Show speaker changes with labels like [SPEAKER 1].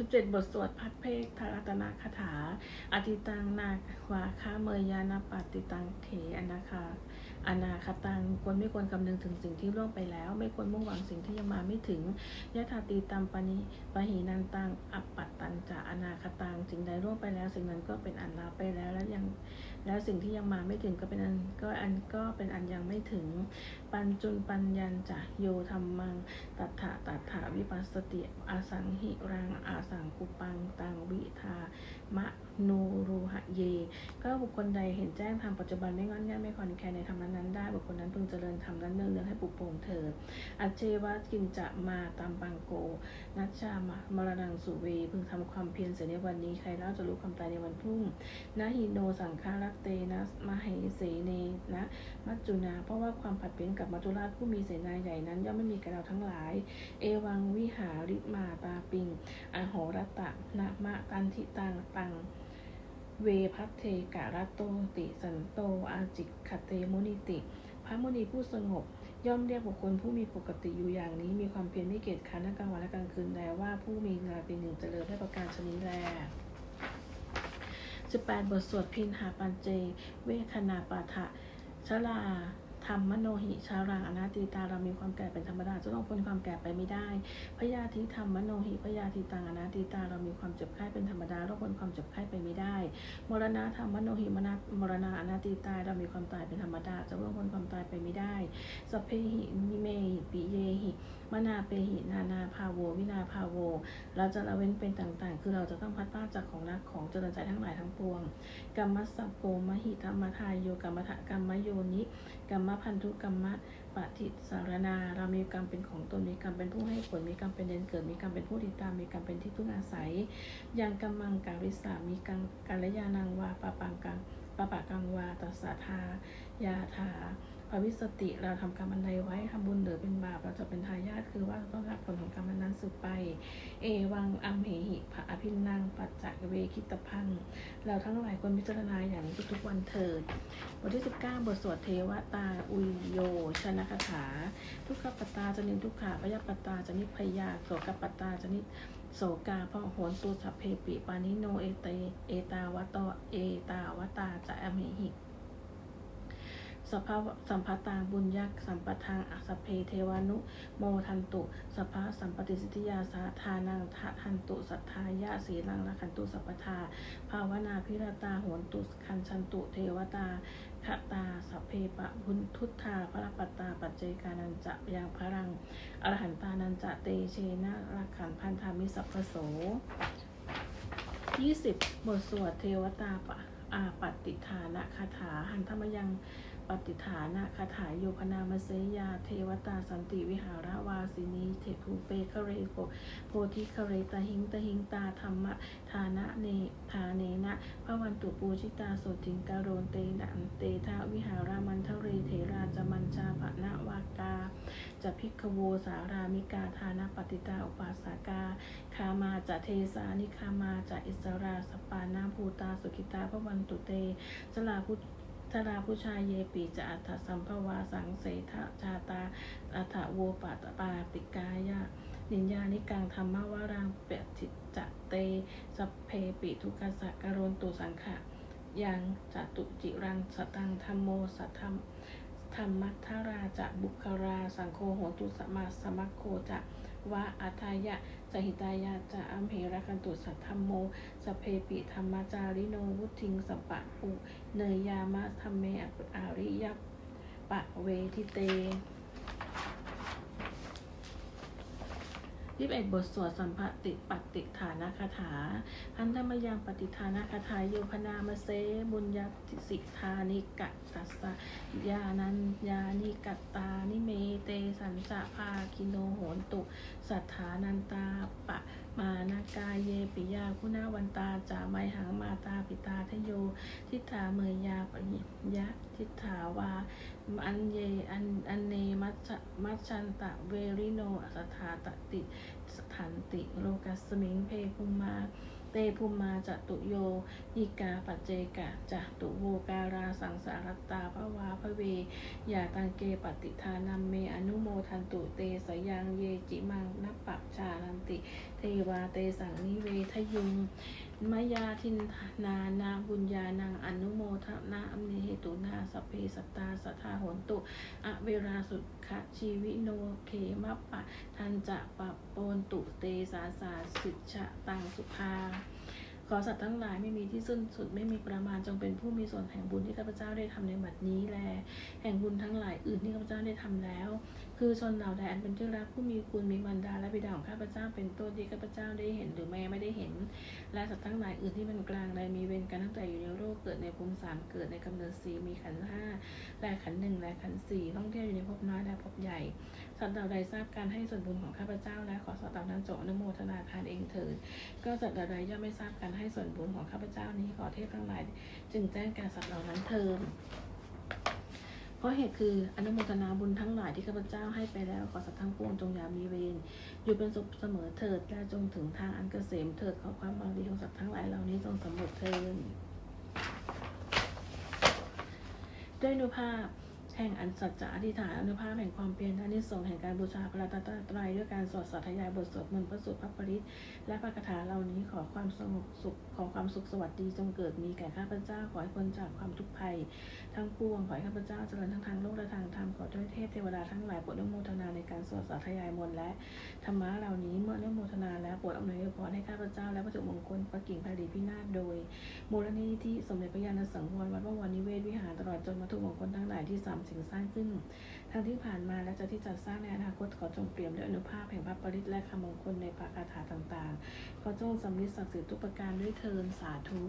[SPEAKER 1] 17 บทสวดพัดเพกทารัตนาคาถา อธิตังนาวาคาเมยยานาปติตังเถอนาคาอนาคตังควรไม่ควรคำนึงถึงสิ่งที่ล่วงไปแล้ว ไม่ควรมุ่งหวังสิ่งที่ยังมาไม่ถึงยะถาตีตัมปณิปะหีนันตังอัปปัตตันจะอนาคตังสิ่งใดล่วงไปแล้ว สิ่งนั้นก็เป็นอันลาไปแล้วแล้วยังแล้วสิ่งที่ยังมาไม่ถึงก็เป็นอันก็อันก็เป็นอันยังไม่ถึง ปัญจุนปัญญันจะโยธรรมัง ตัถะตัถะวิปัสสติอาสังหิรังอาสังกุปังตังวิทามะนูรูหะเย ก็บุคคลใดเห็นแจ้งธรรมปัจจุบันไม่งอนง่ายไม่คอนแคนในธรรมนั้นได้ บุคคลนั้นพึงเจริญธรรมนั้นเนืองให้ปุโปร่งเถิดอัจเจวะกินจะมาตามปังโก นัชชามะมรณังสุเว พึงทำความเพียรเสียในวันนี้ใครเล่าจะรู้ความตายในวันพรุ่งนะหิโนสังฆารัตเตนะ นะมัจจุนา เพราะว่าความผัดเปลี่ยนกับมัจจุราชผู้มีเสนาใหญ่นั้นย่อมไม่มีแก่เราทั้งหลาย เอวังวิหาริมาตาปิงอโหรตะนะมะตันทิตังตังเวพัทเทการัตโตติสันโตอาจิกคเตมุนิติ พระมุนีผู้สงบ ย่อมเรียกบุคคลผู้มีปกติอยู่อย่างนี้ มีความเพียรไม่เกียจค้านกลางวันและกลางคืนแลว่าผู้มีงานเป็นหนึ่งเจริญได้ประการชนิดแล18 บทสวดพินหาปันเจ เวคนาปาทะ ชลาธ รรมมโนหิชารังอนาติตาเรามีความแก่เป็นธรรมดาจะต้องพ้นความแก่ไปไม่ได้พยาธิธรรมมโนหิพยาธิตังอนาติตาเรามีความเจ็บไข้เป็นธรรมดาเราพ้นความเจ็บไข้ไปไม่ได้ มรณะธรรมมโนหิมรณะมรณะอนาติตาเรามีความตายเป็นธรรมดาจะล่วงพ้นความตายไปไม่ได้สัพเพหินิเมหิปิเยหิมนาเปหินานาภาโว วินาภาโว เราจะละเว้นเป็นต่างๆ คือเราจะต้องพัดพราจากของรักของเจริญใจทั้งหลายทั้งปวงกรรมสัพโปมหิธรรมทายโยกรรมทะกรรมโยนิ กรรมพันธุกรรมปฏิสารนา เรามีกรรมเป็นของตนมีกรรมเป็นผู้ให้ผลมีกรรมเป็นเดนเกิด มีกรรมเป็นผู้ติดตามมีกรรมเป็นที่พึ่งอาศัยยังกรรมังกาวิสามีกังกัลยานังวาปะปังกังปะปะกังวาตัสสะทายาถา ภวิสติเราทำกรรมอันใดไว้ทำบุญหรือเป็นบาปเราจะเป็นทายาทคือว่าต้องรับผลของกรรมนั้นสืบไป เอวังอัมเหหิภะอภินังปัจจเวคิตพังเราทั้งหลายควรพิจารณาอย่างนี้ทุกๆวันเถิดบทที่ 19 บทสวดเทวตาอุยโยชนะคาถา ทุกขปตตาจะนิทุกขาพยาปตาจะนิพยาโสกปตตาจะนิโสกาพระโหนตุสัพเพปิปานิโนเอเตเอตาวตโตเอตาวตาจะอมเหหิ สภาสัมภตาบุญยักษ์สัมปทางอสเพเทวานุโมทันตุสภาสัมปติสิทธิยาสาทานังทะทันตุสัทธายะสีลังละขันตุสัพทาภาวนาพิรตาโหนตุคันชันตุเทวตาคตาสัพเพปะบุญทุตธาพระปตาปัจเจกานันจะยังพรังอรหันตานันจะเตเชนะรักขันพันธามิสัพพโส20 บทสวดเทวตาปะอาปฏิฐานะคาถาหันธรรมยัง ปฏิฐานะคาถาโยพนามเสยยา เทวตาสันติวิหารวาสินี เทภูเปคเรโกโพธิคเรตหิงตหิงตาธรรมะทานะเนทาเนนะพระวันตุปูชิตาโสติงการโรนเตนะเตทาวิหารามันทเรเถราจมันชาภะนะวากาจะพิกขโวสารามิกาทานะปฏิตาอุปาสากาคามาจะเทสานิคามาจะอิสราสปานาภูตาสุขิตาพระวันตุเตสลาพุ ทราผู้ชายเยปีจะอัฏฐสัมภวาสังเสทะชาตาอัฏฐโวปัตปาติกายะนิญญานิกังธรรมวารังเปะจิตจะเตสเพปิทุกสักการนตุสังขะยังจตุจิรังสตังธรรมโมสัทธรรมธรรมัทธาราจะบุคครา สังโฆโหตุสมาสมัคโคจะวะอัทายะ สหิตายาจะอัมเหระคันตุสัทธรรมโมสเพปิธรรมจาริโนวุทิงสัปปะปุเนยยามะธรรมเมอาริยปะเวทิเต ยี่สิบเอ็ดบทสวดสัมปติปฏิฐานคาถาอันธรรมยังปฏิฐานคาถาโยพนามเสบุญญาสิทธานิกะตัสสะยานัญญานิกัตตานิเมเตสัญจะภาคิโนโหนตุ สัทธานันตาปะมานากาเยปิยาคุณาวันตาจาไมหังมาตาปิตาทโย ทิฏฐาเมยยาปิยะทิฏฐาวา อันเยอันอันเนมัชมัชชันตะเวริโนสถาตติสถันติ โลกัสมิงเพภูมา เตภูมาจตุโยยิกาปัจเจกะจตุโวการาสังสารตาภวาพระเวยาตังเกปฏิทานัมเมอนุโมทันตุเตสยังเยจิมังนัปปะชานันติเทเทวาเตสังนิเวทยุง มายาทินนานาบุญญานางอนุโมทนาอมเนเหตุนาสเพสตาสทธาหนตุ อเวราสุขะชีวิโนเคมะปะ ทันจะปะโปนตุเตสาสาสิชะตังสุภา ขอสัตว์ทั้งหลายไม่มีที่สิ้นสุดไม่มีประมาณจงเป็นผู้มีส่วนแห่งบุญที่ข้าพเจ้าได้ทำในบัดนี้แล แห่งบุญทั้งหลายอื่นที่ข้าพเจ้าได้ทำแล้ว คือชนเหล่าใดอันเป็นที่รักผู้มีคุณมีบรรดาและบิดาของข้าพเจ้าเป็นต้นที่ข้าพเจ้าได้เห็นหรือแม้ไม่ได้เห็น และสัตว์ทั้งหลายอื่นที่เป็นกลางใดมีเวรกันตั้งแต่อยู่ในโลกเกิดในภูมิสามเกิดในกำเนิดสีมีขันห้าและขันหนึ่งและขันสี่ท่องเที่ยวอยู่ในภพน้อยและภพใหญ่สัตว์เหล่าใดทราบการให้ส่วนบุญของข้าพเจ้าและขอสัตว์เหล่านั้นจงอนุโมทนาทานเองเถิดก็สัตว์เหล่าใดย่อมไม่ทราบการให้ส่วนบุญของข้าพเจ้านี้ขอเทพทั้งหลาย จึงแจ้งแก่สัตว์เหล่านั้นเถิดเพราะเหตุคืออนุโมทนาบุญทั้งหลายที่ข้าพเจ้าให้ไปแล้วขอสัตว์ทั้งปวงจงอย่ามีเวรอยู่เป็นสุขเสมอเถิดและจงถึงทางอันเกษมเถิดขอความบางดีของสัตว์ทั้งหลายเหล่านี้จงสำเร็จเถิดด้วยนุภาพ แห่งอันสัจจะอธิษฐานอนุภาพแห่งความเพียรและนิสงส์แห่งการบูชาพระรัตนตรัยด้วยการสวดสาธยายบทสวดมนต์พระสุตพระปริตและพระคาถาเหล่านี้ขอความสงบสุขขอความสุขสวัสดีจงเกิดมีแก่ข้าพเจ้าขอให้พ้นจากความทุกข์ภัย ทั้งปวงขอให้ข้าพเจ้าเจริญทั้งทางโลกและทางธรรมขอด้วยเทพเทวดาทั้งหลายโปรดอนุโมทนาในการสวดสาธยายมนต์และธรรมะเหล่านี้เมื่ออนุโมทนาแล้วโปรดอำนวยพรให้ข้าพเจ้าและพระจุมงคลพระกิ่งพระดีพินาศโดยมูลนิธิสมเด็จพระยาณสังวรวัดพระวรนิเวศวิหารตลอดจนวัตถุมงคลทั้งหลายที่สามสิ่งสร้างขึ้นทั้งที่ผ่านมาและจะที่จะสร้างในอนาคตขอจงเปี่ยมด้วยอนุภาพแห่งพระปริตและคำมงคลในปาคาถาต่างๆ ขอจงสำลิดศักดิ์สิทธิ์ทุกประการด้วยเทินสาธุ